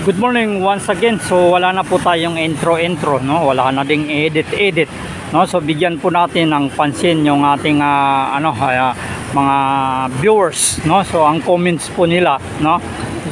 Good morning once again. So wala na po tayong intro intro, no? Wala na ding edit edit, no? So bigyan po natin ng pansin yung ating ah, ano ah, mga viewers, no? So ang comments po nila, no?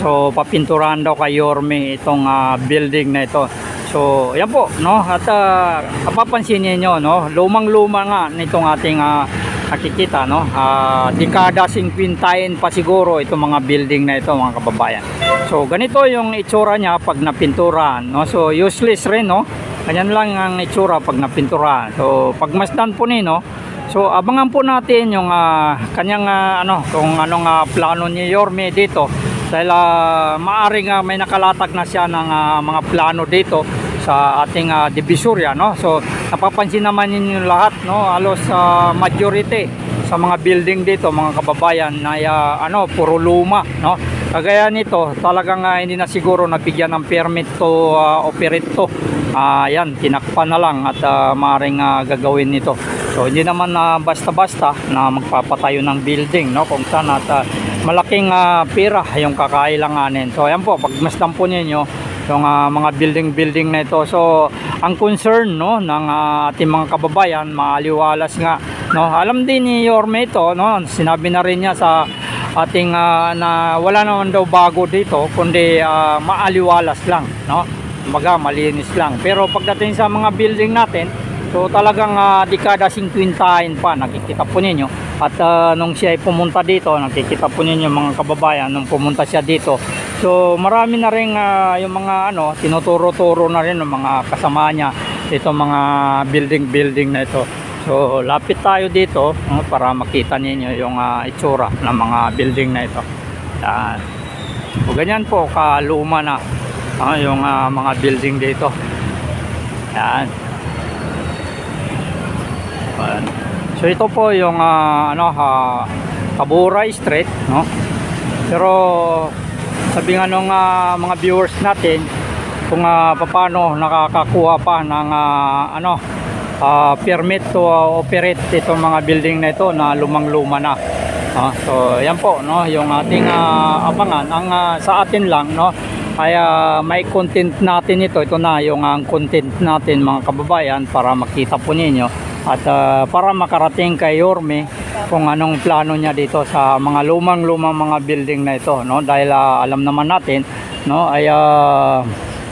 So papinturahan daw kay Yorme itong ah, building na ito. So yan po, no? At uh, kapapansin niyo, no? Lumang-luma nga nitong ating ah, nakikita no? Ah, dekada 50 pa siguro itong mga building na ito mga kababayan. So ganito yung itsura niya pag napinturahan no? So useless rin no? Ganyan lang ang itsura pag napinturahan. So pagmasdan po ni no so abangan po natin yung ah, kanyang ah, ano kung anong ah, plano ni Yorme dito. Dahil uh, maaring ah, may nakalatag na siya ng ah, mga plano dito sa ating uh, divisoria no? So napapansin naman ninyo lahat no? Halos sa majority sa mga building dito mga kababayan na uh, ano puro luma no? Kagaya nito talagang uh, hindi na siguro nabigyan ng permit to uh, operate to. Ah, yan tinakpan na lang at uh, maaring uh, gagawin nito. So hindi naman na basta-basta na magpapatayo ng building no? Kung saan at uh, malaking uh, pira yung kakailanganin. So ayan po pagmasdan po ninyo yung ah, mga building-building na ito. So, ang concern no ng ah, ating mga kababayan, maaliwalas nga, no. Alam din ni Yorme ito, no. Sinabi na rin niya sa ating ah, na wala naman daw bago dito, kundi ah, maaliwalas lang, no. Kumbaga, malinis lang. Pero pagdating sa mga building natin, So talagang ah, dekada 50 pa nakikita po ninyo at ah, nung siya ay pumunta dito nakikita po ninyo mga kababayan nung pumunta siya dito. So marami na rin ah, yung mga ano tinuturo-turo na rin ng mga kasama niya ito mga building building na ito. So lapit tayo dito no, para makita ninyo yung ah, itsura ng mga building na ito. Yan. So ganyan po kaluma na ah, yung ah, mga building dito. Yan. Ayan. So ito po yung ah, ano ha Kaburay Street, no? Pero sabi nga nung ah, mga viewers natin kung uh, paano nakakakuha pa ng ah, ano ah, permit to ah, operate itong mga building na ito na lumang-luma na. Ah, so yan po no yung ating ah, abangan ang ah, sa atin lang no ay ah, may content natin ito ito na yung ang content natin mga kababayan para makita po ninyo at ah, para makarating kay Yorme kung anong plano niya dito sa mga lumang-lumang mga building na ito no dahil ah, alam naman natin no ay ah,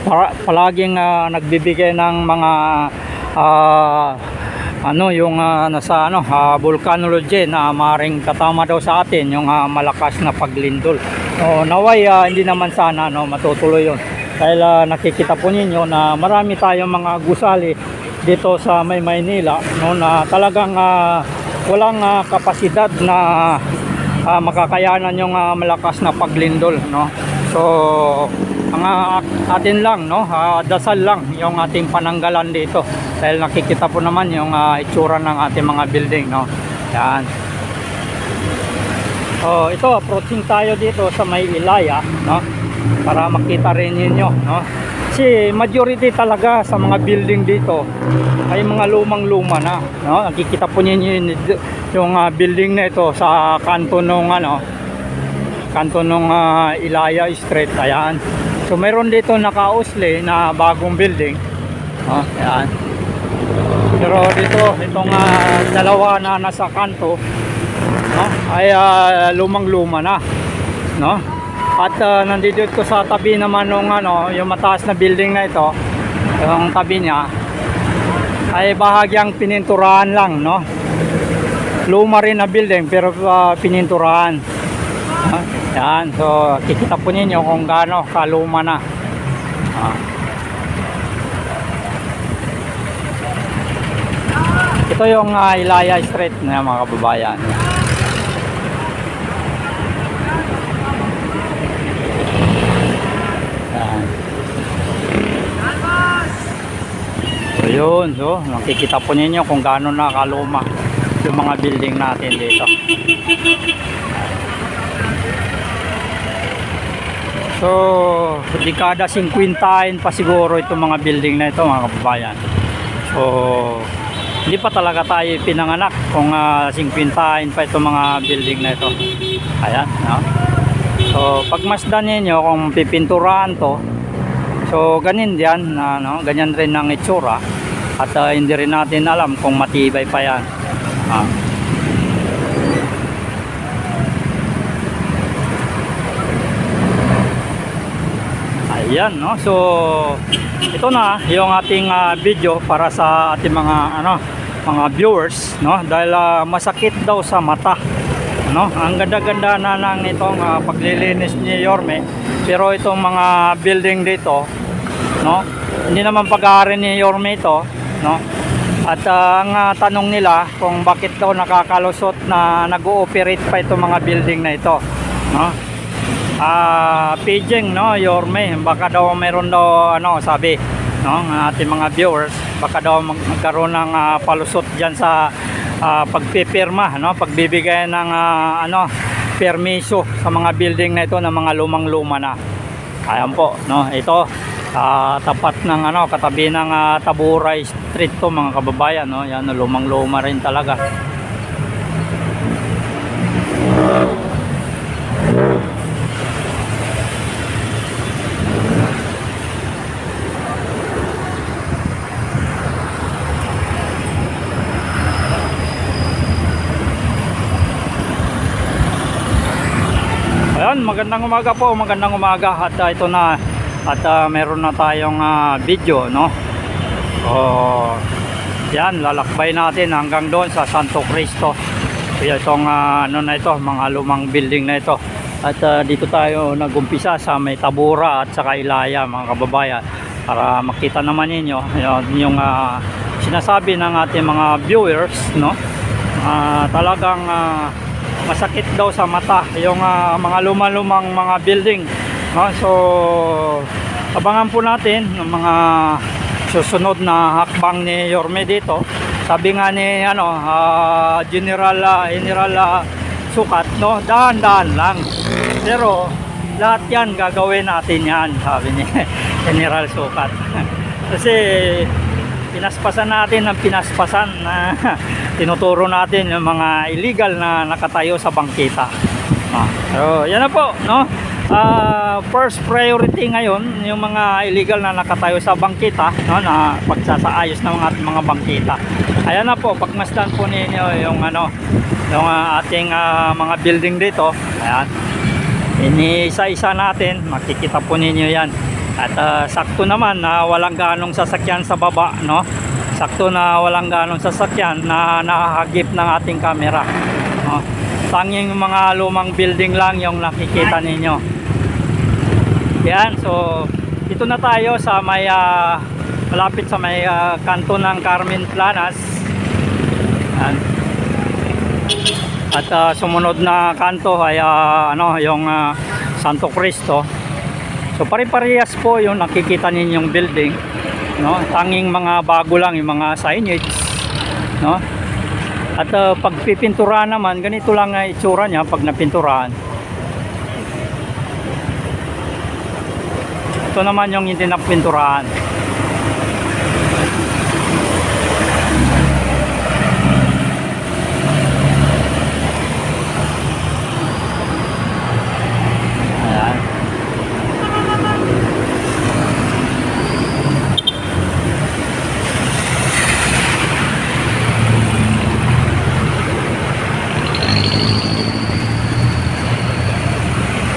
para, palaging ah, nagbibigay ng mga ah, ano yung ah, nasa ano ah, volcanology na maring katama daw sa atin yung ah, malakas na paglindol. So naway ah, hindi naman sana no matutuloy yun. Dahil ah, nakikita po ninyo na marami tayong mga gusali dito sa may Maynila no na talagang ah, walang ah, kapasidad na ah, makakayanan yung ah, malakas na paglindol no. So ang ah, atin lang no ah, dasal lang yung ating pananggalan dito dahil nakikita po naman yung ah, itsura ng ating mga building no. Yan. Oh, ito approaching tayo dito sa may Ilaya, no? Para makita rin ninyo, no? Kasi majority talaga sa mga building dito ay mga lumang-luma na, no? Nakikita po ninyo yung, yung ah, building na ito sa kanto nung ano, kanto nung ah, Ilaya Street, ayan. So meron dito nakausli na bagong building. Oh, ayan. Pero dito, itong ah, dalawa na nasa kanto, no? ay ah, lumang-luma na, no? At ah, nandito ko sa tabi naman nung ano, yung mataas na building na ito, yung tabi niya ay bahagyang pininturahan lang, no? Luma rin na building pero ah, pininturahan. No? Yan, so kikita po ninyo kung gaano kaluma na. Ah. Ito yung ah, Ilaya Street na mga kababayan. So yun, so nakikita po ninyo kung gaano na kaluma yung mga building natin dito. So, dekada 50 pa siguro itong mga building na ito mga kababayan. So, hindi pa talaga tayo pinanganak kung uh, 50 pa itong mga building na ito. Ayan, no? So, pag masdan ninyo kung pipinturahan to, So ganin diyan, na no, ganyan rin ang itsura at ah, hindi rin natin alam kung matibay pa yan. Ah. Ayan, no? So, ito na yung ating ah, video para sa ating mga ano, mga viewers, no? Dahil ah, masakit daw sa mata. No? Ang ganda-ganda na ng itong ah, paglilinis ni Yorme. Pero itong mga building dito, no? Hindi naman pag-aari ni Yorme ito, no? At ah, ang ah, tanong nila kung bakit daw nakakalusot na nag-ooperate pa itong mga building na ito, no? Ah, paging no, Yorme, baka daw meron daw ano, sabi no, ng ating mga viewers, baka daw mag- magkaroon ng ah, palusot diyan sa ah, pagpipirma, no, pagbibigay ng ah, ano, permiso sa mga building na ito ng mga lumang-luma na. Ayan po, no, ito ah, tapat ng ano, katabi ng ah, Taburay Street to mga kababayan, no. Yan, lumang-luma rin talaga. Ayan, magandang umaga po, magandang umaga at ah, ito na at ah, meron na tayong ah, video, no? Oh, yan, lalakbay natin hanggang doon sa Santo Cristo. Kaya itong ah, ano na ito, mga lumang building na ito. At ah, dito tayo nagumpisa sa may Tabura at saka Ilaya, mga kababayan. Para makita naman ninyo yun, yung ah, sinasabi ng ating mga viewers, no? Ah, talagang ah, masakit daw sa mata yung ah, mga lumang-lumang mga building no? so abangan po natin ng mga susunod na hakbang ni Yorme dito sabi nga ni ano ah, General ah, General ah, Sukat no dahan-dahan lang pero lahat yan gagawin natin yan sabi ni General Sukat kasi pinaspasan natin ng pinaspasan na tinuturo natin yung mga illegal na nakatayo sa bangkita. Ah, so, yan na po, no? Ah, first priority ngayon yung mga illegal na nakatayo sa bangkita, no, na pagsasaayos ng mga mga bangkita. Ayan na po, pagmasdan po ninyo yung ano, yung ah, ating ah, mga building dito. Ayan. Ini-isa-isa natin, makikita po ninyo yan. At ah, sakto naman na walang ganong sasakyan sa baba, no? Sakto na walang ganong sasakyan na nakahagip ng ating camera. No? Tanging mga lumang building lang yung nakikita ninyo. Yan, so dito na tayo sa may ah, malapit sa may ah, kanto ng Carmen Planas. Yan. At ah, sumunod na kanto ay ah, ano, yung ah, Santo Cristo. So pare-parehas po yung nakikita ninyong building, no? Tanging mga bago lang yung mga signage, no? At uh, pag naman, ganito lang ang itsura niya pag napinturahan. Ito naman yung hindi napinturahan.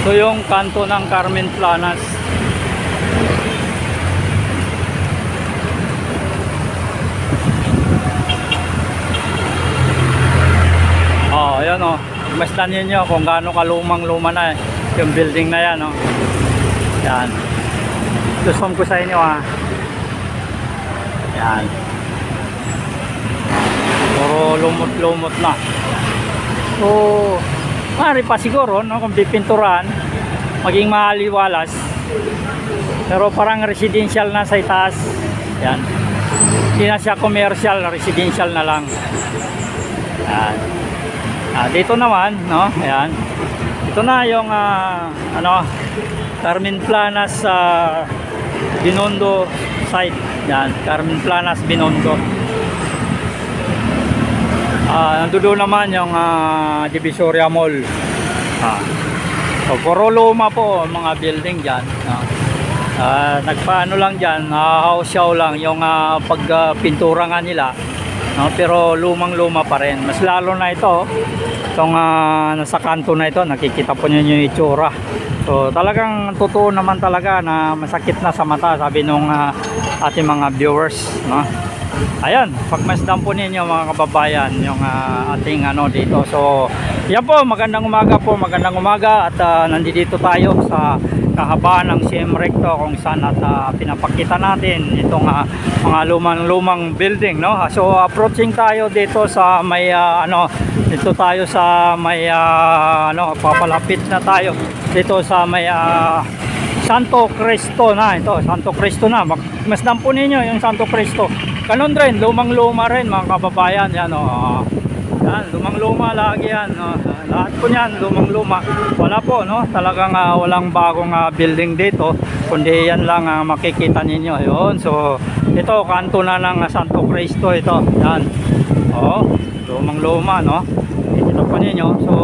So yung kanto ng Carmen Planas. Ayan oh. Mastan niyo kung gaano kalumang luma na eh, yung building na yan oh. Yan. Gusto ko sa inyo ah. Yan. Puro lumot-lumot na. So, Maaari pa siguro, no, kung pipinturahan, maging maaliwalas. Pero parang residential na sa itaas. Yan. Hindi na siya commercial, residential na lang. Yan. Ah, dito naman, no, ayan. Ito na yung ah, ano, Carmen Planas sa Binondo site. Yan, Carmen Planas Binondo. Ah, nandoon naman yung ah, Divisoria Mall. Ah. So, puro luma po mga building diyan. Ah. Ah, nagpaano lang dyan, nahahausyaw lang yung ah, pagpintura nga nila. No? Pero lumang-luma pa rin. Mas lalo na ito, itong ah, nasa kanto na ito, nakikita po niyo yung itsura. So talagang totoo naman talaga na masakit na sa mata, sabi nung ah, ating mga viewers. No? Ayan, pagmasdan po ninyo mga kababayan yung ah, ating ano dito. So, yan po, magandang umaga po, magandang umaga at ah, nandito tayo sa kahabaan ng CM Recto kung saan at ah, pinapakita natin itong ah, mga lumang-lumang building, no? So, approaching tayo dito sa may ah, ano, dito tayo sa may ah, ano, papalapit na tayo dito sa may ah, Santo Cristo na ito, Santo Cristo na. Mag- Masdan po ninyo yung Santo Cristo. Kanon rin, lumang-luma rin mga kababayan. Yan, oh. Yan, lumang-luma lagi yan. Oh. Lahat po yan, lumang-luma. Wala po, no? Talagang ah, walang bagong ah, building dito. Kundi yan lang ang makikita ninyo. Yun, so ito, kanto na ng ah, Santo Cristo ito. Yan. Oh, lumang-luma, no? Ito po ninyo. So,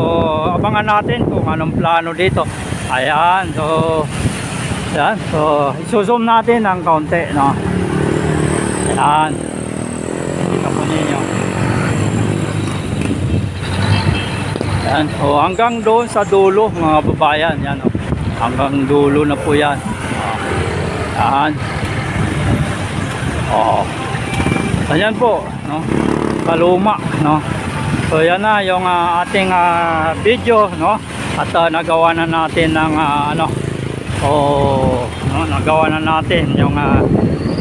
abangan natin kung anong plano dito. Ayan, so yan. So, isusum natin ng kaunti, no? Yan. Kita po ninyo. Yan. So, hanggang doon sa dulo, mga babayan. Yan, oh. Hanggang dulo na po yan. Yan. Oo. Ayan po, no? Kaluma, no? So, yan na yung ah, ating ah, video, no? At ah, nagawa na natin ng ah, ano, Oh, no, nagawa na natin yung uh,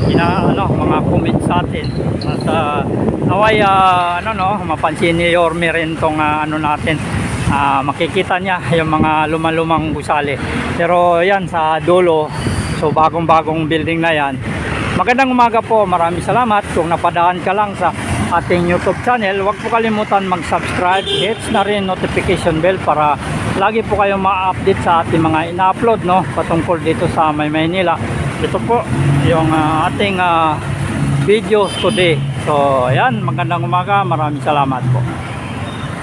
ina ano mga comments sa atin. At uh, naway ah, ano no, mapansin ni Yorme rin tong ah, ano natin. Ah, makikita niya yung mga lumang-lumang gusali. Pero yan sa dulo, so bagong-bagong building na yan. Magandang umaga po, maraming salamat. Kung napadaan ka lang sa ating YouTube channel, huwag po kalimutan mag-subscribe, hits na rin notification bell para lagi po kayong ma-update sa ating mga ina-upload no, patungkol dito sa May Maynila. Ito po yung ah, ating ah, video today. So, ayan, magandang umaga, maraming salamat po.